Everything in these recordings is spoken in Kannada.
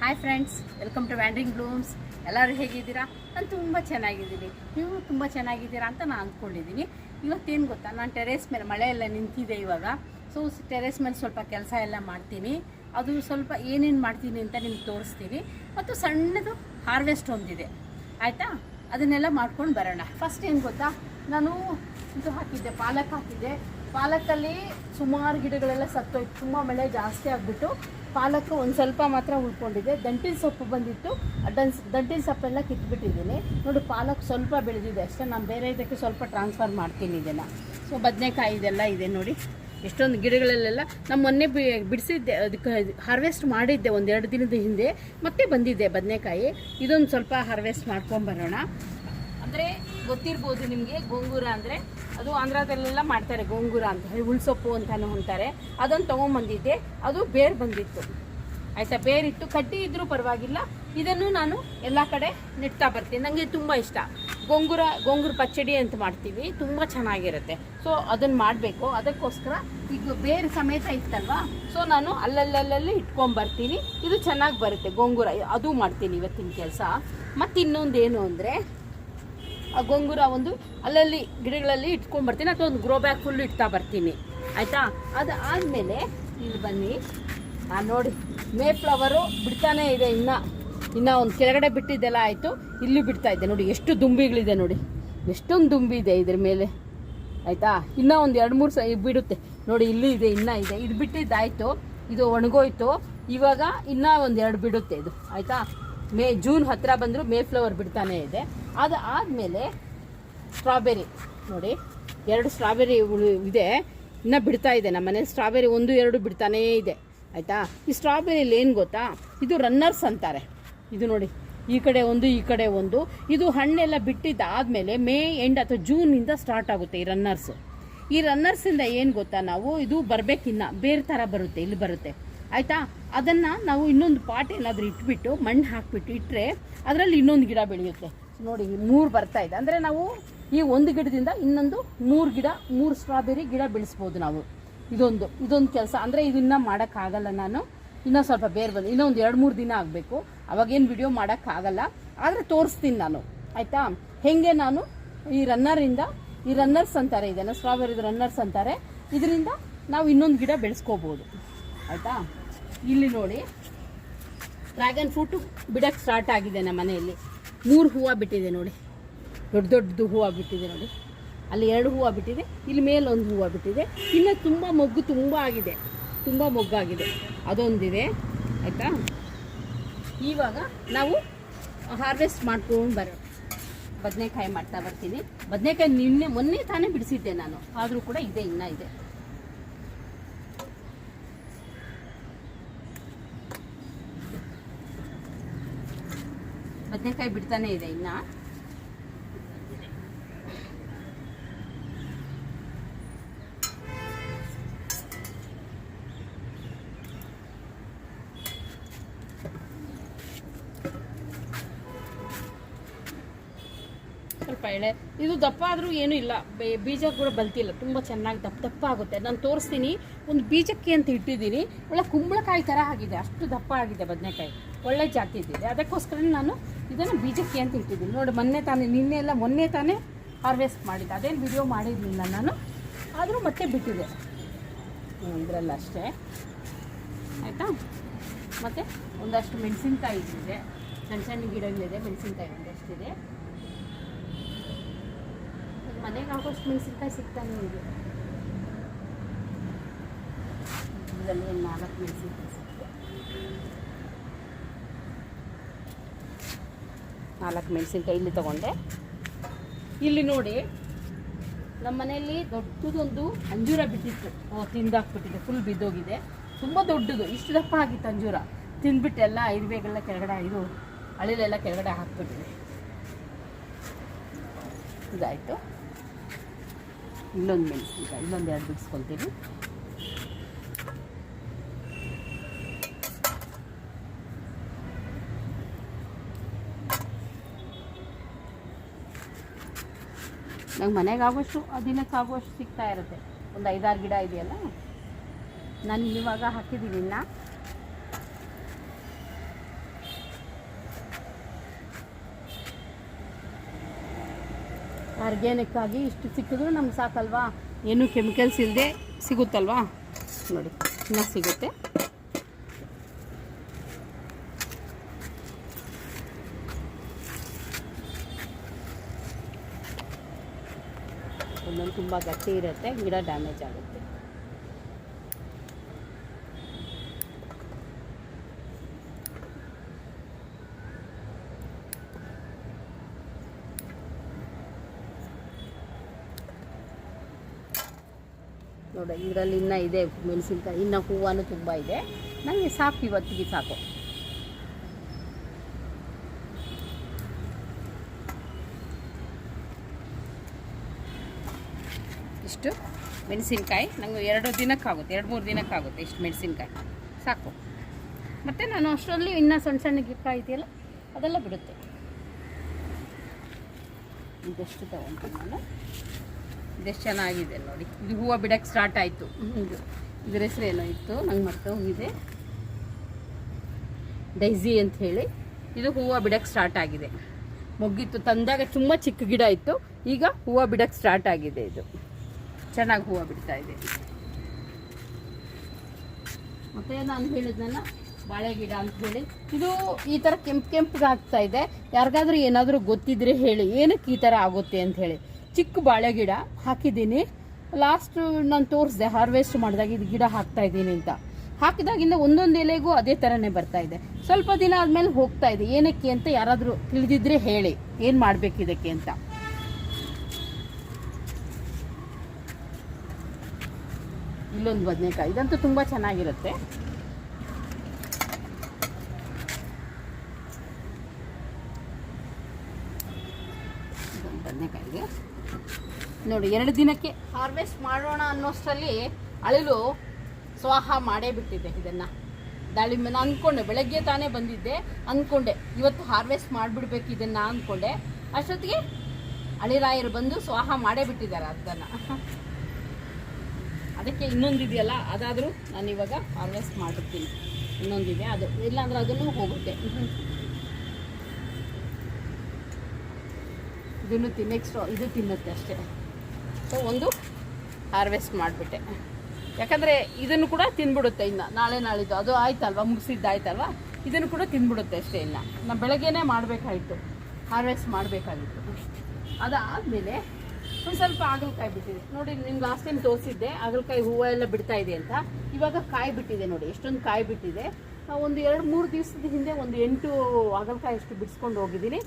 Hi friends welcome to wandering blooms ಎಲ್ಲರೂ ಹೇಗಿದ್ದೀರಾ? ನಾನು ತುಂಬ ಚೆನ್ನಾಗಿದ್ದೀನಿ. ನೀವು ತುಂಬ ಚೆನ್ನಾಗಿದ್ದೀರಾ ಅಂತ ನಾನು ಅಂದ್ಕೊಂಡಿದ್ದೀನಿ. ಇವತ್ತೇನು ಗೊತ್ತಾ? ನಾನು ಟೆರೇಸ್ ಮೇಲೆ ಮಳೆ ಎಲ್ಲ ನಿಂತಿದೆ ಇವಾಗ. ಸೊ ಟೆರೇಸ್ ಮೇಲೆ ಸ್ವಲ್ಪ ಕೆಲಸ ಎಲ್ಲ ಮಾಡ್ತೀನಿ. ಅದು ಸ್ವಲ್ಪ ಏನೇನು ಮಾಡ್ತೀನಿ ಅಂತ ನಿಮ್ಗೆ ತೋರಿಸ್ತೀನಿ. ಮತ್ತು ಸಣ್ಣದು ಹಾರ್ವೆಸ್ಟ್ ಒಂದಿದೆ. ಆಯಿತಾ? ಅದನ್ನೆಲ್ಲ ಮಾಡ್ಕೊಂಡು ಬರೋಣ. ಫಸ್ಟ್ ಏನು ಗೊತ್ತಾ? ನಾನು ಇದು ಹಾಕಿದ್ದೆ, ಪಾಲಕ್ ಹಾಕಿದ್ದೆ. ಪಾಲಕಲ್ಲಿ ಸುಮಾರು ಗಿಡಗಳೆಲ್ಲ ಸತ್ತೋಯ್ತು. ತುಂಬ ಮಳೆ ಜಾಸ್ತಿ ಆಗಿಬಿಟ್ಟು ಪಾಲಕ್ ಒಂದು ಸ್ವಲ್ಪ ಮಾತ್ರ ಉಳ್ಕೊಂಡಿದೆ ದಂಟಿನ ಸೊಪ್ಪು ಬಂದಿತ್ತು. ಡನ್ಸ್ ದಂಟಿನ ಸೊಪ್ಪೆಲ್ಲ ಕಿತ್ಬಿಟ್ಟಿದ್ದೀನಿ. ನೋಡಿ, ಪಾಲಕ್ ಸ್ವಲ್ಪ ಬೆಳೆದಿದೆ ಅಷ್ಟೇ. ನಾನು ಬೇರೆ ಇದಕ್ಕೆ ಸ್ವಲ್ಪ ಟ್ರಾನ್ಸ್ಫರ್ ಮಾಡ್ತೀನಿ ಇದನ್ನು. ಸೊ, ಬದನೆಕಾಯಿ ಇದೆಲ್ಲ ಇದೆ ನೋಡಿ. ಎಷ್ಟೊಂದು ಗಿಡಗಳಲ್ಲೆಲ್ಲ ನಮ್ಮ ಮೊನ್ನೆ ಬಿ, ಬಿಡಿಸಿದ್ದೆ. ಅದಕ್ಕೆ ಹಾರ್ವೆಸ್ಟ್ ಮಾಡಿದ್ದೆ ಒಂದೆರಡು ದಿನದ ಹಿಂದೆ. ಮತ್ತೆ ಬಂದಿದ್ದೆ ಬದನೆಕಾಯಿ. ಇದೊಂದು ಸ್ವಲ್ಪ ಹಾರ್ವೆಸ್ಟ್ ಮಾಡ್ಕೊಂಡ್ಬರೋಣ ಅಂದರೆ ಗೊತ್ತಿರ್ಬೋದು ನಿಮಗೆ, ಗೋಂಗೂರ ಅಂದರೆ. ಅದು ಆಂಧ್ರದಲ್ಲೆಲ್ಲ ಮಾಡ್ತಾರೆ ಗೋಂಗೂರ ಅಂತ ಹೇಳಿ ಉಳ್ಸೊಪ್ಪು ಅಂತಾನು ಅಂತಾರೆ. ಅದನ್ನು ತೊಗೊಂಬಂದಿದ್ದೆ, ಅದು ಬೇರು ಬಂದಿತ್ತು. ಆಯಿತಾ? ಬೇರಿತ್ತು ಕಟ್ಟಿ ಇದ್ದರೂ ಪರವಾಗಿಲ್ಲ. ಇದನ್ನು ನಾನು ಎಲ್ಲ ಕಡೆ ನೆಡ್ತಾ ಬರ್ತೀನಿ. ನನಗೆ ತುಂಬ ಇಷ್ಟ. ಗೋಂಗೂರ ಗೋಂಗೂರ ಪಚ್ಚಡಿ ಅಂತ ಮಾಡ್ತೀವಿ. ತುಂಬ ಚೆನ್ನಾಗಿರುತ್ತೆ. ಸೊ ಅದನ್ನು ಮಾಡಬೇಕು. ಅದಕ್ಕೋಸ್ಕರ ಈಗ ಬೇರೆ ಸಮೇತ ಇತ್ತಲ್ವಾ? ಸೊ ನಾನು ಅಲ್ಲಲ್ಲಲ್ಲಿ ಇಟ್ಕೊಂಬರ್ತೀನಿ. ಇದು ಚೆನ್ನಾಗಿ ಬರುತ್ತೆ. ಗೋಂಗೂರ, ಅದು ಮಾಡ್ತೀನಿ ಇವತ್ತಿನ ಕೆಲಸ. ಮತ್ತು ಇನ್ನೊಂದು ಏನು ಅಂದರೆ ಆ ಗೊಂಗುರ ಒಂದು ಅಲ್ಲಲ್ಲಿ ಗಿಡಗಳಲ್ಲಿ ಇಟ್ಕೊಂಡ್ಬರ್ತೀನಿ ಅಥವಾ ಒಂದು ಗ್ರೋ ಬ್ಯಾಗ್ ಫುಲ್ ಇಡ್ತಾ ಬರ್ತೀನಿ. ಆಯಿತಾ? ಅದು ಆದಮೇಲೆ ಇಲ್ಲಿ ಬನ್ನಿ. ಆ, ನೋಡಿ, ಮೇ ಫ್ಲವರು ಬಿಡ್ತಾನೇ ಇದೆ ಇನ್ನು. ಇನ್ನು ಒಂದು ಕೆಳಗಡೆ ಬಿಟ್ಟಿದ್ದೆಲ್ಲ ಆಯಿತು. ಇಲ್ಲಿ ಬಿಡ್ತಾ ಇದೆ. ನೋಡಿ, ಎಷ್ಟು ದುಂಬಿಗಳಿದೆ ನೋಡಿ. ಎಷ್ಟೊಂದು ದುಂಬಿ ಇದೆ ಇದ್ರ ಮೇಲೆ. ಆಯಿತಾ? ಇನ್ನೂ ಒಂದು ಎರಡು ಮೂರು ಸ ಬಿಡುತ್ತೆ. ನೋಡಿ, ಇಲ್ಲಿ ಇದೆ, ಇನ್ನೂ ಇದೆ. ಇದು ಬಿಟ್ಟಿದ್ದಾಯಿತು. ಇದು ಒಣಗೋಯ್ತು. ಇವಾಗ ಇನ್ನೂ ಒಂದು ಎರಡು ಬಿಡುತ್ತೆ ಇದು. ಆಯಿತಾ? ಮೇ, ಜೂನ್ ಹತ್ತಿರ ಬಂದರೂ ಮೇ ಫ್ಲವರ್ ಬಿಡ್ತಾನೆ ಇದೆ. ಅದು ಆದಮೇಲೆ ಸ್ಟ್ರಾಬೆರಿ, ನೋಡಿ, ಎರಡು ಸ್ಟ್ರಾಬೆರಿ ಇದೆ. ಇನ್ನೂ ಬಿಡ್ತಾ ಇದೆ ನಮ್ಮ ಮನೇಲಿ. ಸ್ಟ್ರಾಬೆರಿ ಒಂದು, ಎರಡು ಬಿಡ್ತಾನೇ ಇದೆ. ಆಯಿತಾ? ಈ ಸ್ಟ್ರಾಬೆರಿಲಿ ಏನು ಗೊತ್ತಾ? ಇದು ರನ್ನರ್ಸ್ ಅಂತಾರೆ. ಇದು ನೋಡಿ, ಈ ಕಡೆ ಒಂದು, ಈ ಕಡೆ ಒಂದು. ಇದು ಹಣ್ಣೆಲ್ಲ ಬಿಟ್ಟಿದ್ದಾದಮೇಲೆ ಮೇ ಎಂಡ್ ಅಥವಾ ಜೂನಿಂದ ಸ್ಟಾರ್ಟ್ ಆಗುತ್ತೆ ಈ ರನ್ನರ್ಸು. ಈ ರನ್ನರ್ಸಿಂದ ಏನು ಗೊತ್ತಾ ನಾವು? ಇದು ಬರಬೇಕಿನ್ನ. ಬೇರೆ ಥರ ಬರುತ್ತೆ, ಇಲ್ಲಿ ಬರುತ್ತೆ. ಆಯಿತಾ? ಅದನ್ನು ನಾವು ಇನ್ನೊಂದು ಪಾಟ್ ಏನಾದರೂ ಇಟ್ಬಿಟ್ಟು ಮಣ್ಣು ಹಾಕಿಬಿಟ್ಟು ಇಟ್ಟರೆ ಅದರಲ್ಲಿ ಇನ್ನೊಂದು ಗಿಡ ಬೆಳೆಯುತ್ತೆ. ನೋಡಿ ಮೂರು ಬರ್ತಾ ಇದೆ. ಅಂದರೆ ನಾವು ಈ ಒಂದು ಗಿಡದಿಂದ ಇನ್ನೊಂದು ಮೂರು ಗಿಡ, ಮೂರು ಸ್ಟ್ರಾಬೆರಿ ಗಿಡ ಬೆಳೆಸ್ಬೋದು ನಾವು. ಇದೊಂದು ಇದೊಂದು ಕೆಲಸ. ಅಂದರೆ ಇದನ್ನ ಮಾಡೋಕ್ಕಾಗಲ್ಲ ನಾನು. ಇನ್ನೂ ಸ್ವಲ್ಪ ಬೇರೆ ಬಂದು ಇನ್ನೊಂದು ಎರಡು ಮೂರು ದಿನ ಆಗಬೇಕು. ಅವಾಗೇನು ವಿಡಿಯೋ ಮಾಡೋಕ್ಕಾಗಲ್ಲ. ಆದರೆ ತೋರಿಸ್ತೀನಿ ನಾನು. ಆಯಿತಾ? ಹೇಗೆ ನಾನು ಈ ರನ್ನರಿಂದ ಈ ರನ್ನರ್ಸ್ ಅಂತಾರೆ ಇದನ್ನು ಸ್ಟ್ರಾಬೆರಿದು ರನ್ನರ್ಸ್ ಅಂತಾರೆ. ಇದರಿಂದ ನಾವು ಇನ್ನೊಂದು ಗಿಡ ಬೆಳೆಸ್ಕೋಬೋದು. ಆಯಿತಾ? ಇಲ್ಲಿ ನೋಡಿ. ಡ್ರ್ಯಾಗನ್ ಫ್ರೂಟು ಬಿಡೋಕ್ಕೆ ಸ್ಟಾರ್ಟ್ ಆಗಿದೆ ನಮ್ಮ ಮನೆಯಲ್ಲಿ. ಮೂರು ಹೂವು ಬಿಟ್ಟಿದೆ ನೋಡಿ. ದೊಡ್ಡ ದೊಡ್ಡದು ಹೂವು ಬಿಟ್ಟಿದೆ ನೋಡಿ. ಅಲ್ಲಿ ಎರಡು ಹೂವು ಬಿಟ್ಟಿದೆ, ಇಲ್ಲಿ ಮೇಲೆ ಒಂದು ಹೂವು ಬಿಟ್ಟಿದೆ. ಇನ್ನು ತುಂಬ ಮೊಗ್ಗು ತುಂಬ ಆಗಿದೆ. ತುಂಬ ಮೊಗ್ಗಾಗಿದೆ. ಅದೊಂದಿದೆ. ಆಯಿತಾ? ಇವಾಗ ನಾವು ಹಾರ್ವೆಸ್ಟ್ ಮಾಡ್ಕೊಂಡು ಬರೋಣ ಬದನೆಕಾಯಿ ಮಾಡ್ತಾ ಬರ್ತೀನಿ. ಬದನೆಕಾಯಿ ನಿನ್ನೆ ಮೊನ್ನೆ ತಾನೇ ಬಿಡಿಸಿದ್ದೆ ನಾನು. ಆದರೂ ಕೂಡ ಇದೆ, ಇನ್ನೂ ಇದೆ. ಬದನೆಕಾಯಿ ಬಿಡ್ತಾನೆ ಇದೆ ಇನ್ನ. ಸ್ವಲ್ಪ ಎಳೆ. ಇದು ದಪ್ಪ ಆದರೂ ಏನೂ ಇಲ್ಲ. ಬೀಜ ಕೂಡ ಬಲ್ತಿಲ್ಲ. ತುಂಬಾ ಚೆನ್ನಾಗಿ ದಪ್ಪ ದಪ್ಪ ಆಗುತ್ತೆ. ನಾನು ತೋರಿಸ್ತೀನಿ. ಒಂದು ಬೀಜಕ್ಕೆ ಅಂತ ಇಟ್ಟಿದ್ದೀನಿ. ಒಳ್ಳೆ ಕುಂಬಳಕಾಯಿ ಥರ ಆಗಿದೆ. ಅಷ್ಟು ದಪ್ಪ ಆಗಿದೆ ಬದನೆಕಾಯಿ. ಒಳ್ಳೆ ಜಾತಿ ಇದ್ದಿದೆ ಅದಕ್ಕೋಸ್ಕರ ನಾನು ಇದನ್ನು ಬೀಜಕ್ಕೆ ಅಂತ ಇಟ್ಟಿದ್ದೀನಿ. ನೋಡಿ, ಮೊನ್ನೆ ತಾನೇ, ನಿನ್ನೆ ಎಲ್ಲ ಮೊನ್ನೆ ತಾನೇ ಹಾರ್ವೆಸ್ಟ್ ಮಾಡಿದ್ದೆ. ಅದೇನು ವಿಡಿಯೋ ಮಾಡಿರಲಿಲ್ಲ ನಾನು. ಆದರೂ ಮತ್ತೆ ಬಿಟ್ಟಿದೆ. ಇದರಲ್ಲ ಅಷ್ಟೇ. ಆಯಿತಾ? ಮತ್ತು ಒಂದಷ್ಟು ಮೆಣಸಿನ್ಕಾಯಿ ಇದೆ. ಸಣ್ಣ ಸಣ್ಣ ಗಿಡಗಳಿದೆ, ಮೆಣಸಿನ್ಕಾಯಿ ಒಂದಷ್ಟಿದೆ. ಮನೆಗೆ ಹಾಕೋಷ್ಟು ಮೆಣಸಿನ್ಕಾಯಿ ಸಿಗ್ತಾನೆ ಇದೆ. ಇದರಲ್ಲಿ ನಾಲ್ಕು ಮೆಣಸಿನ್ಕಾಯಿ ಸಿಕ್ತು ನಾಲ್ಕು ಮೆಣಸಿನ್ಕಾಯಿ ಇಲ್ಲಿ ತಗೊಂಡೆ. ಇಲ್ಲಿ ನೋಡಿ, ನಮ್ಮ ಮನೆಯಲ್ಲಿ ದೊಡ್ಡದೊಂದು ಅಂಜೂರ ಬಿಟ್ಟಿತ್ತು. ಓ, ತಿಂದಾಕ್ಬಿಟ್ಟಿದೆ ಫುಲ್ ಬಿದ್ದೋಗಿದೆ. ತುಂಬ ದೊಡ್ಡದು, ಇಷ್ಟು ದಪ್ಪ ಆಗಿತ್ತು ಅಂಜೂರ. ತಿಂದ್ಬಿಟ್ಟು ಎಲ್ಲ ಇರುವೆಗೆಲ್ಲ ಕೆಳಗಡೆ ಇದು ಹಳಿಲೆಲ್ಲ ಕೆಳಗಡೆ ಹಾಕ್ಬಿಟ್ಟಿದೆ. ಇದಾಯಿತು. ಇನ್ನೊಂದು ಮೆಣಸಿನ್ಕಾಯಿ, ಇನ್ನೊಂದು ಎರಡು ಬಿಡಿಸ್ಕೊಳ್ತೀನಿ. ನಂಗೆ ಮನೆಗೆ ಆಗೋಷ್ಟು, ದಿನಕ್ಕೆ ಸಿಗ್ತಾ ಇರುತ್ತೆ. ಒಂದು ಐದಾರು ಗಿಡ ಇದೆಯಲ್ಲ? ನಾನು ಇವಾಗ ಹಾಕಿದ್ದೀನಿ ಇನ್ನು. ಆರ್ಗ್ಯಾನಿಕ್ಕಾಗಿ ಇಷ್ಟು ಸಿಕ್ಕಿದ್ರೂ ನಮ್ಗೆ ಸಾಕಲ್ವಾ? ಏನು ಕೆಮಿಕಲ್ಸ್ ಇಲ್ಲದೆ ಸಿಗುತ್ತಲ್ವಾ? ನೋಡಿ, ಇನ್ನ ಸಿಗುತ್ತೆ. ಒಂದೊಂದು ತುಂಬ ಗಟ್ಟಿ ಇರುತ್ತೆ, ಗಿಡ ಡ್ಯಾಮೇಜ್ ಆಗುತ್ತೆ. ನೋಡಿ, ಇದರಲ್ಲಿ ಇನ್ನೂ ಇದೆ ಮೆಣಸಿನ್ಕಾಯಿ, ಇನ್ನೂ ಹೂವನು ತುಂಬ ಇದೆ. ನನಗೆ ಸಾಕು, ಇವತ್ತಿಗೆ ಸಾಕು. ಇಷ್ಟು ಮೆಣಸಿನ್ಕಾಯಿ. ನಂಗೆ ಎರಡು ದಿನಕ್ಕಾಗುತ್ತೆ, ಎರಡು ಮೂರು ದಿನಕ್ಕಾಗುತ್ತೆ ಇಷ್ಟು ಮೆಣಸಿನ್ಕಾಯಿ. ಸಾಕು. ಮತ್ತು ನಾನು ಅಷ್ಟರಲ್ಲಿ ಇನ್ನೂ ಸಣ್ಣ ಸಣ್ಣ ಗಿಟ್ಟ ಇದೆಯಲ್ಲ, ಅದೆಲ್ಲ ಬಿಡುತ್ತೆ. ಇದೆಷ್ಟು ತಗೊಂಡು ನಾನು? ಇದೆಷ್ಟು ಚೆನ್ನಾಗಿದೆ ನೋಡಿ. ಇದು ಹೂವು ಬಿಡೋಕ್ಕೆ ಸ್ಟಾರ್ಟ್ ಆಯಿತು. ಇದು, ಇದ್ರ ಹೆಸರು ಏನೋ ಇತ್ತು, ನಂಗೆ ಮತ್ತೆ ಹೋಗಿದೆ ಡೈಸಿ ಅಂತ ಹೇಳಿ. ಇದು ಹೂವು ಬಿಡೋಕ್ಕೆ ಸ್ಟಾರ್ಟ್ ಆಗಿದೆ. ಮೊಗ್ಗಿತ್ತು, ತಂದಾಗ ತುಂಬ ಚಿಕ್ಕ ಗಿಡ ಇತ್ತು. ಈಗ ಹೂವು ಬಿಡೋಕ್ಕೆ ಸ್ಟಾರ್ಟ್ ಆಗಿದೆ ಇದು. ಚೆನ್ನಾಗಿ ಹೂವು ಬಿಡ್ತಾ ಇದೆ. ಮತ್ತೆ ನಾನು ಹೇಳಿದ್ನಲ್ಲ ಬಾಳೆ ಗಿಡ ಅಂತ ಹೇಳಿ. ಇದು ಈ ಥರ ಕೆಂಪು ಕೆಂಪಿಗೆ ಆಗ್ತಾ ಇದೆ. ಯಾರಿಗಾದ್ರೂ ಏನಾದರೂ ಗೊತ್ತಿದ್ರೆ ಹೇಳಿ. ಏನಕ್ಕೆ ಈ ಥರ ಆಗುತ್ತೆ ಅಂತ ಹೇಳಿ. ಚಿಕ್ಕ ಬಾಳೆ ಗಿಡ ಹಾಕಿದ್ದೀನಿ. ಲಾಸ್ಟ್ ನಾನು ತೋರಿಸ್ದೆ ಹಾರ್ವೆಸ್ಟ್ ಮಾಡಿದಾಗ ಇದು ಗಿಡ ಹಾಕ್ತಾ ಇದ್ದೀನಿ ಅಂತ. ಹಾಕಿದಾಗಿಂದ ಒಂದೊಂದು ಎಲೆಗೂ ಅದೇ ಥರನೇ ಬರ್ತಾ ಇದೆ. ಸ್ವಲ್ಪ ದಿನ ಆದಮೇಲೆ ಹೋಗ್ತಾ ಇದೆ. ಏನಕ್ಕೆ ಅಂತ ಯಾರಾದರೂ ತಿಳಿದಿದ್ರೆ ಹೇಳಿ. ಏನು ಮಾಡಬೇಕು ಇದಕ್ಕೆ ಅಂತ. ಇಲ್ಲೊಂದು ಬದನೆಕಾಯಿ. ಇದಂತೂ ತುಂಬ ಚೆನ್ನಾಗಿರುತ್ತೆ. ಬದನೆಕಾಯಿಗೆ. ನೋಡಿ, ಎರಡು ದಿನಕ್ಕೆ ಹಾರ್ವೆಸ್ಟ್ ಮಾಡೋಣ ಅನ್ನೋಷ್ಟರಲ್ಲಿ ಅಳಿಲು ಸ್ವಾಹ ಮಾಡೇ ಬಿಟ್ಟಿದೆ ಇದನ್ನು. ದಾಳಿಂಬೆ ನಾನು ಅಂದ್ಕೊಂಡೆ ಬೆಳಗ್ಗೆ ತಾನೇ ಬಂದಿದ್ದೆ. ಅಂದ್ಕೊಂಡೆ ಇವತ್ತು ಹಾರ್ವೆಸ್ಟ್ ಮಾಡಿಬಿಡ್ಬೇಕು ಇದನ್ನು ಅಂದ್ಕೊಂಡೆ ಅಷ್ಟೊತ್ತಿಗೆ ಅಳಿರಾಯರು ಬಂದು ಸ್ವಾಹ ಮಾಡೇ ಬಿಟ್ಟಿದ್ದಾರೆ ಅದನ್ನು ಅದಕ್ಕೆ ಇನ್ನೊಂದು ಇದೆಯಲ್ಲ, ಅದಾದರೂ ನಾನು ಇವಾಗ ಹಾರ್ವೆಸ್ಟ್ ಮಾಡಿರ್ತೀನಿ ಇನ್ನೊಂದಿದೆ ಅದು. ಇಲ್ಲಾಂದ್ರೆ ಅದನ್ನು ಹೋಗುತ್ತೆ. ಇದನ್ನು ತಿನ್ನ ಇದು ತಿನ್ನುತ್ತೆ ಅಷ್ಟೇ. ಸೊ ಒಂದು ಹಾರ್ವೆಸ್ಟ್ ಮಾಡಿಬಿಟ್ಟೆ. ಯಾಕಂದರೆ ಇದನ್ನು ಕೂಡ ತಿನ್ಬಿಡುತ್ತೆ ಇನ್ನು. ನಾಳೆ ನಾಳಿದ್ದು. ಅದು ಆಯ್ತಲ್ವಾ? ಮುಗಿಸಿದ್ದು ಆಯ್ತಲ್ವಾ ಇದನ್ನು ಕೂಡ ತಿನ್ಬಿಡುತ್ತೆ ಅಷ್ಟೇ ಇನ್ನು. ನಾನು ಬೆಳಗ್ಗೆನೇ ಮಾಡಬೇಕಾಯಿತು. ಹಾರ್ವೆಸ್ಟ್ ಮಾಡಬೇಕಾಗಿತ್ತು. ಅದಾದಮೇಲೆ ಒಂದು ಸ್ವಲ್ಪ ಹಾಗಲಕಾಯಿ ಬಿಟ್ಟಿದೆ. ನೋಡಿ, ನಿಮ್ಗೆ ಲಾಸ್ಟ್ ಟೈಮ್ ತೋರಿಸಿದ್ದೆ ಆಗಲಕಾಯಿ ಹೂವು ಎಲ್ಲ ಬಿಡ್ತಾ ಇದೆ ಅಂತ. ಇವಾಗ ಕಾಯಿ ಬಿಟ್ಟಿದೆ ನೋಡಿ, ಎಷ್ಟೊಂದು ಕಾಯಿ ಬಿಟ್ಟಿದೆ. ಒಂದು ಎರಡು ಮೂರು ದಿವಸದ ಹಿಂದೆ ಒಂದು ಎಂಟು ಆಗಲಕಾಯಿ ಅಷ್ಟು ಬಿಡಿಸ್ಕೊಂಡು ಹೋಗಿದ್ದೀನಿ.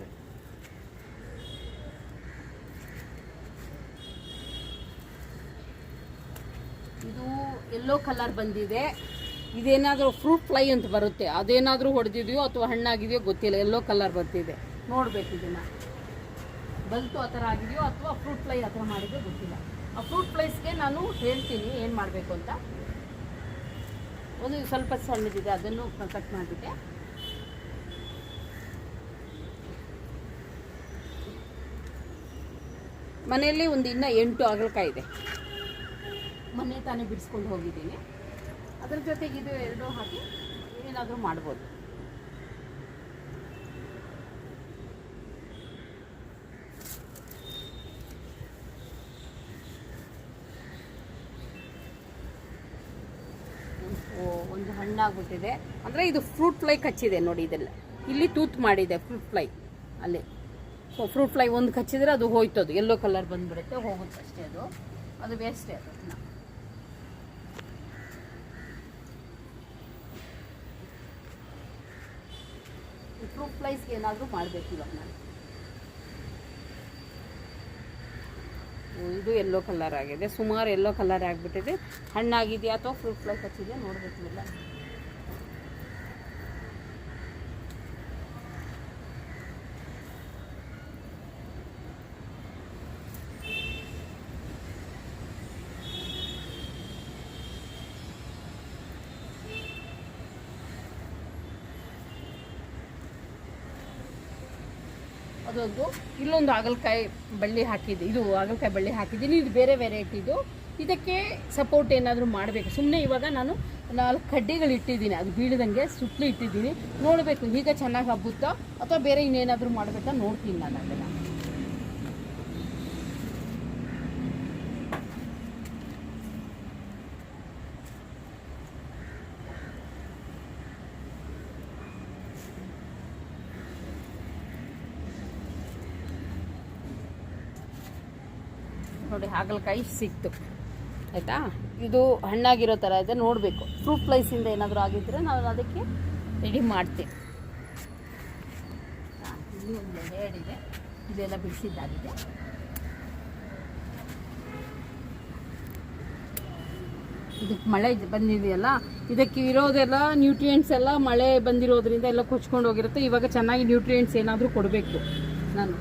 ಇದು ಎಲ್ಲೋ ಕಲರ್ ಬಂದಿದೆ. ಇದೇನಾದರೂ ಫ್ರೂಟ್ ಫ್ಲೈ ಅಂತ ಬರುತ್ತೆ. ಅದೇನಾದರೂ ಹೊಡೆದಿದೆಯೋ ಅಥವಾ ಹಣ್ಣಾಗಿದೆಯೋ ಗೊತ್ತಿಲ್ಲ, ಎಲ್ಲೋ ಕಲರ್ ಬರ್ತಿದೆ. ನೋಡ್ಬೇಕು ಇದನ್ನು. ಬಲ್ತು ಆ ಥರ ಆಗಿದೆಯೋ ಅಥವಾ ಫ್ರೂಟ್ ಫ್ಲೈ ಆ ಥರ ಮಾಡಿದೆಯೋ ಗೊತ್ತಿಲ್ಲ. ಆ ಫ್ರೂಟ್ ಫ್ಲೈಸ್ಗೆ ನಾನು ಹೇಳ್ತೀನಿ ಏನು ಮಾಡಬೇಕು ಅಂತ. ಒಂದು ಸ್ವಲ್ಪ ಸಣ್ಣದಿದೆ, ಅದನ್ನು ಕಟ್ ಮಾಡಿಬಿಟ್ಟೆ. ಮನೆಯಲ್ಲಿ ಒಂದು ಇನ್ನೂ ಎಂಟು ಹಾಗಲಕಾಯಿ ಇದೆ. ಮನೆ ತಾನೇ ಬಿಡಿಸ್ಕೊಂಡು ಹೋಗಿದ್ದೀನಿ. ಅದ್ರ ಜೊತೆಗೆ ಇದು ಎರಡು ಹಾಕಿ ಏನಾದರೂ ಮಾಡ್ಬೋದು. ಒಂದು ಹಣ್ಣಾಗ್ಬಿಟ್ಟಿದೆ ಅಂದರೆ ಇದು ಫ್ರೂಟ್ ಫ್ಲೈ ಕಚ್ಚಿದೆ ನೋಡಿ ಇದೆಲ್ಲ. ಇಲ್ಲಿ ತೂತ್ ಮಾಡಿದೆ ಫ್ರೂಟ್ ಫ್ಲೈ ಅಲ್ಲಿ. ಸೊ ಫ್ರೂಟ್ ಫ್ಲೈ ಒಂದು ಕಚ್ಚಿದ್ರೆ ಅದು ಹೋಯ್ತು ಅದು ಎಲ್ಲೋ ಕಲರ್ ಬಂದ್ಬಿಡುತ್ತೆ, ಹೋಗುತ್ತೆ ಅಷ್ಟೇ ಅದು. ಅದು ವೇಸ್ಟೇ ಅದು ಫ್ರೂಟ್ ಫ್ಲೈಸ್ಗೆ ಏನಾದರೂ ಮಾಡಬೇಕು ಇವಾಗ ನಾನು. ಇದು ಎಲ್ಲೋ ಕಲರ್ ಆಗಿದೆ. ಸುಮಾರು ಎಲ್ಲೋ ಕಲರ್ ಆಗಿಬಿಟ್ಟಿದೆ. ಹಣ್ಣಾಗಿದೆಯಾ ಅಥವಾ ಫ್ರೂಟ್ ಫ್ಲೈ ಹಚ್ಚಿದೆಯಾ ನೋಡಬೇಕು ಅದೊಂದು, ಇಲ್ಲೊಂದು ಹಾಗಲಕಾಯಿ ಬಳ್ಳಿ ಹಾಕಿದ್ದು. ಇದು ಹಾಗಲಕಾಯಿ ಬಳ್ಳಿ ಹಾಕಿದ್ದೀನಿ. ಇದು ಬೇರೆ ವೆರೈಟಿದು ಇದಕ್ಕೆ ಸಪೋರ್ಟ್ ಏನಾದರೂ ಮಾಡಬೇಕು. ಸುಮ್ಮನೆ ಇವಾಗ ನಾನು ನಾಲ್ಕು ಕಡ್ಡಿಗಳು ಇಟ್ಟಿದ್ದೀನಿ. ಅದು ಬೀಳದಂಗೆ ಸುತ್ತಲೂ ಇಟ್ಟಿದ್ದೀನಿ. ನೋಡಬೇಕು, ಈಗ ಚೆನ್ನಾಗಿ ಹಬ್ಬುತ್ತಾ, ಅಥವಾ ಬೇರೆ ಇನ್ನೇನಾದರೂ ಮಾಡಬೇಕಾ ನೋಡ್ತೀನಿ ನಾನು ಅದನ್ನು. ನೋಡಿ ಹಾಗಲಕಾಯಿ ಸಿಕ್ತು. ಆಯಿತಾ? ಇದು ಹಣ್ಣಾಗಿರೋ ಥರ ಇದೆ, ನೋಡಬೇಕು. ಫ್ರೂಟ್ ಫ್ಲೈಸಿಂದ ಏನಾದರೂ ಆಗಿದ್ದರೆ ನಾನು ಅದಕ್ಕೆ ರೆಡಿ ಮಾಡ್ತೀನಿ. ಇಲ್ಲಿ ಒಂದು ಇದೆಲ್ಲ ಬಿಡಿಸಿದ್ದಾಗಿದೆ ಇದಕ್ಕೆ ಮಳೆ ಬಂದಿದೆಯಲ್ಲ? ಇದಕ್ಕೆ ಇರೋದೆಲ್ಲ ನ್ಯೂಟ್ರಿಯೆಂಟ್ಸ್ ಎಲ್ಲ ಮಳೆ ಬಂದಿರೋದ್ರಿಂದ ಎಲ್ಲ ಕೊಚ್ಕೊಂಡು ಹೋಗಿರುತ್ತೆ. ಇವಾಗ ಚೆನ್ನಾಗಿ ನ್ಯೂಟ್ರಿಯೆಂಟ್ಸ್ ಏನಾದರೂ ಕೊಡಬೇಕು ನಾನು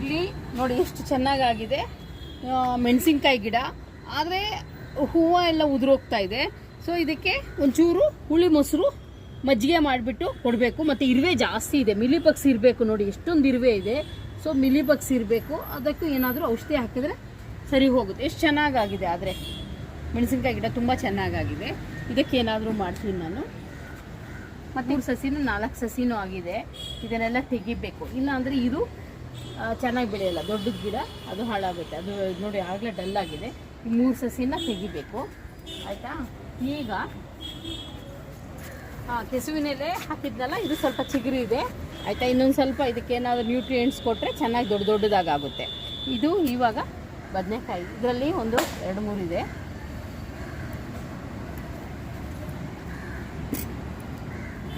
ಇಲ್ಲಿ ನೋಡಿ ಎಷ್ಟು ಚೆನ್ನಾಗಾಗಿದೆ. ಮೆಣಸಿನ್ಕಾಯಿ ಗಿಡ. ಆದರೆ ಹೂವು ಎಲ್ಲ ಉದುರೋಗ್ತಾ ಇದೆ. ಸೊ ಇದಕ್ಕೆ ಒಂಚೂರು ಹುಳಿ ಮೊಸರು ಮಜ್ಜಿಗೆ ಮಾಡಿಬಿಟ್ಟು ಕೊಡಬೇಕು. ಮತ್ತು ಇರುವೆ ಜಾಸ್ತಿ ಇದೆ. ಮಿಲಿಬಗ್ಸ್ ಇರಬೇಕು ನೋಡಿ ಎಷ್ಟೊಂದು ಇರುವೆ ಇದೆ. ಸೊ ಮಿಲಿಬಗ್ಸ್ ಇರಬೇಕು. ಅದಕ್ಕೂ ಏನಾದರೂ ಔಷಧಿ ಹಾಕಿದರೆ ಸರಿ ಹೋಗುತ್ತೆ. ಎಷ್ಟು ಚೆನ್ನಾಗಾಗಿದೆ ಆದರೆ. ಮೆಣಸಿನ್ಕಾಯಿ ಗಿಡ ತುಂಬ ಚೆನ್ನಾಗಾಗಿದೆ. ಇದಕ್ಕೆ ಏನಾದರೂ ಮಾಡ್ತೀನಿ ನಾನು. ಮತ್ತು ಮೂರು ಸಸಿನೂ ನಾಲ್ಕು ಸಸಿನೂ ಆಗಿದೆ. ಇದನ್ನೆಲ್ಲ ತೆಗಿಬೇಕು. ಇಲ್ಲಾಂದರೆ ಇದು ಚೆನ್ನಾಗಿ ಬೆಳೆಯಲ್ಲ, ದೊಡ್ಡದ ಗಿಡ, ಅದು ಹಾಳಾಗುತ್ತೆ. ಅದು ನೋಡಿ ಆಗಲೇ ಡಲ್ ಆಗಿದೆ. ಈ ಮೂರು ಸಸಿನ ತೆಗಿಬೇಕು. ಆಯಿತಾ? ಈಗ ಕೆಸುವಿನೆಲೆ ಹಾಕಿದ್ನಲ್ಲ, ಇದು ಸ್ವಲ್ಪ ಚಿಗುರು ಇದೆ. ಆಯಿತಾ? ಇನ್ನೊಂದು ಸ್ವಲ್ಪ ಇದಕ್ಕೆ ಏನಾದರೂ ನ್ಯೂಟ್ರಿಯೆಂಟ್ಸ್ ಕೊಟ್ಟರೆ ಚೆನ್ನಾಗಿ ದೊಡ್ಡ ದೊಡ್ಡದಾಗುತ್ತೆ ಇದು ಇವಾಗ ಬದನೆಕಾಯಿ. ಇದರಲ್ಲಿ ಒಂದು ಎರಡು ಮೂರು ಇದೆ.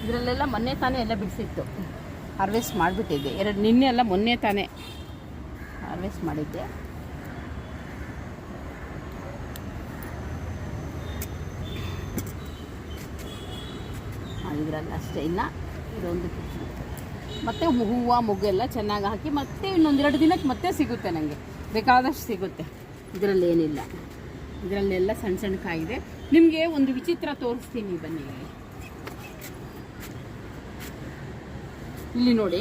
ಇದರಲ್ಲೆಲ್ಲ ಮೊನ್ನೆ ತಾನೇ ಎಲ್ಲ ಬಿಡಿಸಿತ್ತು. ಹಾರ್ವೆಸ್ಟ್ ಮಾಡಿಬಿಟ್ಟಿದ್ದೆ. ಎರಡು ನಿನ್ನೆ ಅಲ್ಲ, ಮೊನ್ನೆ ತಾನೇ ಹಾರ್ವೆಸ್ಟ್ ಮಾಡಿದ್ದೆ. ಇದರಲ್ಲಿ ಅಷ್ಟೇ. ಇಲ್ಲ ಇದೊಂದು. ಮತ್ತೆ ಹೂವು ಮೊಗ್ಗೆಲ್ಲ ಚೆನ್ನಾಗಿ ಹಾಕಿ ಮತ್ತೆ ಇನ್ನೊಂದೆರಡು ದಿನಕ್ಕೆ ಮತ್ತೆ ಸಿಗುತ್ತೆ ನನಗೆ ಬೇಕಾದಷ್ಟು ಸಿಗುತ್ತೆ. ಇದರಲ್ಲಿ ಏನಿಲ್ಲ. ಇದರಲ್ಲೆಲ್ಲ ಸಣ್ಣ ಸಣ್ಣ ಕಾಯಿದೆ. ನಿಮಗೆ ಒಂದು ವಿಚಿತ್ರ ತೋರಿಸ್ತೀನಿ ಬನ್ನಿ. ಇಲ್ಲಿ ನೋಡಿ,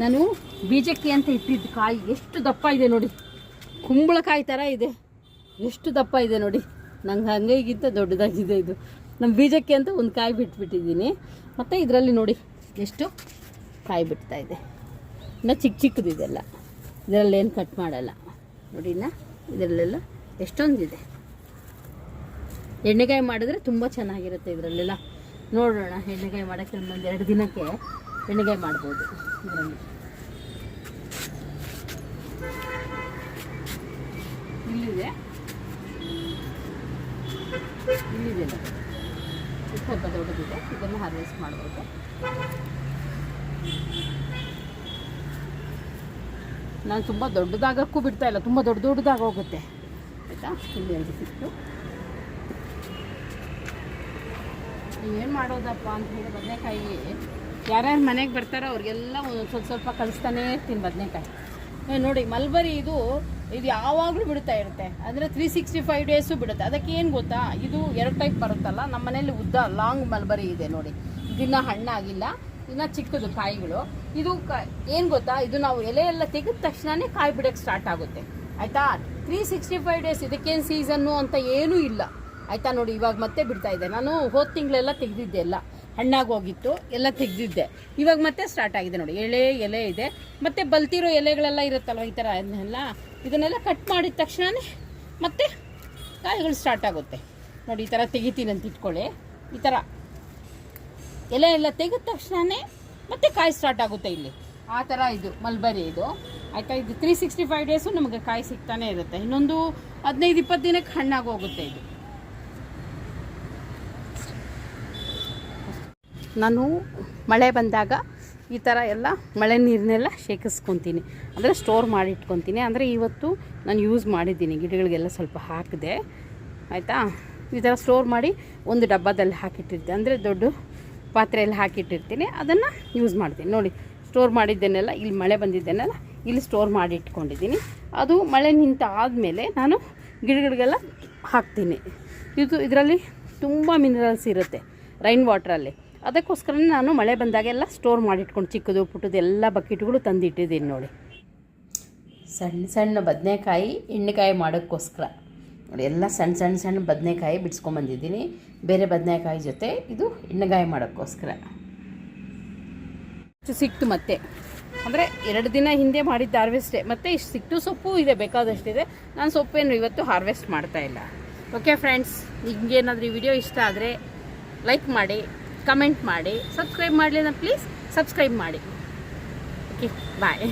ನಾನು ಬೀಜಕ್ಕೆ ಅಂತ ಇಟ್ಟಿದ್ದ ಕಾಯಿ ಎಷ್ಟು ದಪ್ಪ ಇದೆ ನೋಡಿ. ಕುಂಬಳಕಾಯಿ ಥರ ಇದೆ. ಎಷ್ಟು ದಪ್ಪ ಇದೆ ನೋಡಿ. ನಂಗೆ ಹಂಗೈಗಿಂತ ದೊಡ್ಡದಾಗಿದೆ ಇದು. ನಮ್ಮ ಬೀಜಕ್ಕೆ ಅಂತ ಒಂದು ಕಾಯಿ ಬಿಟ್ಬಿಟ್ಟಿದ್ದೀನಿ. ಮತ್ತು ಇದರಲ್ಲಿ ನೋಡಿ ಎಷ್ಟು ಕಾಯಿ ಬಿಡ್ತಾ ಇದೆ. ಇನ್ನು ಚಿಕ್ಕ ಚಿಕ್ಕದಿದೆಲ್ಲ ಇದರಲ್ಲಿ ಏನು ಕಟ್ ಮಾಡಲ್ಲ. ನೋಡಿ ಇನ್ನು ಇದರಲ್ಲೆಲ್ಲ ಎಷ್ಟೊಂದಿದೆ. ಎಣ್ಣೆಗಾಯಿ ಮಾಡಿದ್ರೆ ತುಂಬ ಚೆನ್ನಾಗಿರುತ್ತೆ ಇದರಲ್ಲೆಲ್ಲ. ನೋಡೋಣ, ಎಣ್ಣೆಗಾಯಿ ಮಾಡೋಕ್ಕೆ ಇನ್ನೊಂದು ಎರಡು ದಿನಕ್ಕೆ. ಎಣ್ಣೆಗಾಯಿ ಮಾಡ್ಬೋದು ಇದರಲ್ಲಿ. ಇಲ್ಲಿದೆ? ಇಲ್ಲಿದೆ ಸ್ವಲ್ಪ ದೊಡ್ಡದಿದೆ, ಇದನ್ನು ಹಾರ್ವೆಸ್ಟ್ ಮಾಡ್ಬೋದು. ನಾನು ತುಂಬ ದೊಡ್ಡದಾಗಕ್ಕೂ ಬಿಡ್ತಾ ಇಲ್ಲ, ತುಂಬ ದೊಡ್ಡ ದೊಡ್ಡದಾಗ ಹೋಗುತ್ತೆ. ಆಯಿತಾ? ಇಲ್ಲಿ ಎರಡು ಸಿಕ್ತು ಏನು ಮಾಡೋದಪ್ಪ ಅಂತ ಹೇಳಿ ಬದನೆಕಾಯಿ ಯಾರ್ಯಾರು ಮನೆಗೆ ಬರ್ತಾರೋ ಅವ್ರಿಗೆಲ್ಲ ಒಂದು ಸ್ವಲ್ಪ ಸ್ವಲ್ಪ ಕಳಿಸ್ತಾನೇ ಇರ್ತೀನಿ ಬದನೆಕಾಯಿ. ನೋಡಿ, ಮಲ್ಬರಿ ಇದು ಇದು ಯಾವಾಗಲೂ ಬಿಡುತ್ತಾ ಇರುತ್ತೆ. ಅಂದರೆ ತ್ರೀ ಸಿಕ್ಸ್ಟಿ ಫೈವ್ ಡೇಸು ಬಿಡುತ್ತೆ. ಅದಕ್ಕೆ ಏನು ಗೊತ್ತಾ? ಇದು ಎರಡು ಟೈಪ್ ಬರುತ್ತಲ್ಲ, ನಮ್ಮ ಮನೇಲಿ ಉದ್ದ ಲಾಂಗ್ ಮಲ್ಬರಿ ಇದೆ ನೋಡಿ. ದಿನ ಹಣ್ಣಾಗಿಲ್ಲ, ಇನ್ನು ಚಿಕ್ಕದು ಕಾಯಿಗಳು. ಇದು ಕ, ಏನು ಗೊತ್ತಾ? ಇದು ನಾವು ಎಲೆ ಎಲ್ಲ ತೆಗೆದ ತಕ್ಷಣನೇ ಕಾಯಿ ಬಿಡೋಕ್ಕೆ ಸ್ಟಾರ್ಟ್ ಆಗುತ್ತೆ. ಆಯಿತಾ? ತ್ರೀ ಸಿಕ್ಸ್ಟಿ ಫೈವ್ ಡೇಸ್ ಇದಕ್ಕೇನು ಸೀಸನ್ನು ಅಂತ ಏನೂ ಇಲ್ಲ. ಆಯಿತಾ ನೋಡಿ, ಇವಾಗ ಮತ್ತೆ ಬಿಡ್ತಾ ಇದೆ ನಾನು ಹೋದ ತಿಂಗಳೆಲ್ಲ ತೆಗೆದಿದ್ದೆ ಎಲ್ಲ. ಹಣ್ಣಾಗಿ ಹೋಗಿತ್ತು, ಎಲ್ಲ ತೆಗೆದಿದ್ದೆ. ಇವಾಗ ಮತ್ತೆ ಸ್ಟಾರ್ಟ್ ಆಗಿದೆ ನೋಡಿ. ಎಳೆ, ಎಲೆ ಇದೆ. ಮತ್ತೆ ಬಲ್ತಿರೋ ಎಲೆಗಳೆಲ್ಲ ಇರುತ್ತಲ್ವ ಈ ಥರ ಅದನ್ನೆಲ್ಲ ಇದನ್ನೆಲ್ಲ ಕಟ್ ಮಾಡಿದ ತಕ್ಷಣವೇ ಮತ್ತೆ ಕಾಯಿಗಳು ಸ್ಟಾರ್ಟ್ ಆಗುತ್ತೆ. ನೋಡಿ, ಈ ಥರ ತೆಗಿತೀನಿ ಅಂತ ಇಟ್ಕೊಳ್ಳಿ. ಈ ಥರ ಎಲೆ ಎಲ್ಲ ತೆಗೆದ ತಕ್ಷಣವೇ ಮತ್ತೆ ಕಾಯಿ ಸ್ಟಾರ್ಟ್ ಆಗುತ್ತೆ ಇಲ್ಲಿ. ಆ ಥರ ಇದು, ಮಲ್ಬರಿ ಇದು. ಆಯಿತಾ? ಇದು ತ್ರೀ ಸಿಕ್ಸ್ಟಿ ಫೈವ್ ಡೇಸು ನಮಗೆ ಕಾಯಿ ಸಿಗ್ತಾನೆ ಇರುತ್ತೆ. ಇನ್ನೊಂದು ಹದಿನೈದು, ಇಪ್ಪತ್ತು ದಿನಕ್ಕೆ ಹಣ್ಣಾಗಿ ಹೋಗುತ್ತೆ ಇದು. ನಾನು ಮಳೆ ಬಂದಾಗ ಈ ಥರ ಎಲ್ಲ ಮಳೆ ನೀರನ್ನೆಲ್ಲ ಶೇಖರಿಸ್ಕೊತೀನಿ. ಅಂದರೆ ಸ್ಟೋರ್ ಮಾಡಿ ಇಟ್ಕೊತೀನಿ ಅಂದರೆ ಇವತ್ತು ನಾನು ಯೂಸ್ ಮಾಡಿದ್ದೀನಿ. ಗಿಡಗಳಿಗೆಲ್ಲ ಸ್ವಲ್ಪ ಹಾಕಿದೆ. ಆಯಿತಾ? ಈ ಥರ ಸ್ಟೋರ್ ಮಾಡಿ ಒಂದು ಡಬ್ಬದಲ್ಲಿ ಹಾಕಿಟ್ಟಿದ್ದೆ ಅಂದರೆ ದೊಡ್ಡ ಪಾತ್ರೆಯಲ್ಲಿ ಹಾಕಿಟ್ಟಿರ್ತೀನಿ. ಅದನ್ನು ಯೂಸ್ ಮಾಡ್ತೀನಿ. ನೋಡಿ, ಸ್ಟೋರ್ ಮಾಡಿದ್ದೇನೆಲ್ಲ ಇಲ್ಲಿ ಮಳೆ ಬಂದಿದ್ದೇನೆಲ್ಲ ಇಲ್ಲಿ ಸ್ಟೋರ್ ಮಾಡಿ ಇಟ್ಕೊಂಡಿದ್ದೀನಿ ಅದು ಮಳೆ ನಿಂತ ಆದಮೇಲೆ ನಾನು ಗಿಡಗಳಿಗೆಲ್ಲ ಹಾಕ್ತೀನಿ. ಇದು ಇದರಲ್ಲಿ ತುಂಬ ಮಿನರಲ್ಸ್ ಇರುತ್ತೆ ರೈನ್ ವಾಟ್ರಲ್ಲಿ. ಅದಕ್ಕೋಸ್ಕರ ನಾನು ಮಳೆ ಬಂದಾಗೆಲ್ಲ ಸ್ಟೋರ್ ಮಾಡಿಟ್ಕೊಂಡು ಚಿಕ್ಕದು ಪುಟ್ಟದು ಎಲ್ಲ ಬಕೆಟ್ಗಳು ತಂದಿಟ್ಟಿದ್ದೀನಿ ನೋಡಿ. ಸಣ್ಣ ಸಣ್ಣ ಬದನೆಕಾಯಿ ಎಣ್ಣೆಕಾಯಿ ಮಾಡೋಕ್ಕೋಸ್ಕರ. ನೋಡಿ ಎಲ್ಲ ಸಣ್ಣ ಸಣ್ಣ ಸಣ್ಣ ಬದನೆಕಾಯಿ ಬಿಡಿಸ್ಕೊಂಬಂದಿದ್ದೀನಿ ಬೇರೆ ಬದನೆಕಾಯಿ ಜೊತೆ ಇದು ಎಣ್ಣೆಗಾಯಿ ಮಾಡೋಕ್ಕೋಸ್ಕರ. ಇಷ್ಟು ಸಿಕ್ತು ಮತ್ತೆ. ಅಂದರೆ ಎರಡು ದಿನ ಹಿಂದೆ ಮಾಡಿದ್ದು ಹಾರ್ವೆಸ್ಟೇ ಮತ್ತು ಇಷ್ಟು ಸಿಕ್ತು. ಸೊಪ್ಪು ಇದೆ ಬೇಕಾದಷ್ಟಿದೆ ನಾನು ಸೊಪ್ಪೇನು ಇವತ್ತು ಹಾರ್ವೆಸ್ಟ್ ಮಾಡ್ತಾಯಿಲ್ಲ ಓಕೆ ಫ್ರೆಂಡ್ಸ್ ನಿಮಗೇನಾದರೂ ಈ ವಿಡಿಯೋ ಇಷ್ಟ ಆದರೆ ಲೈಕ್ ಮಾಡಿ. ಕಮೆಂಟ್ ಮಾಡಿ ಸಬ್ಸ್ಕ್ರೈಬ್ ಮಾಡಲಿಲ್ಲ ಪ್ಲೀಸ್ ಸಬ್ಸ್ಕ್ರೈಬ್ ಮಾಡಿ. Okay bye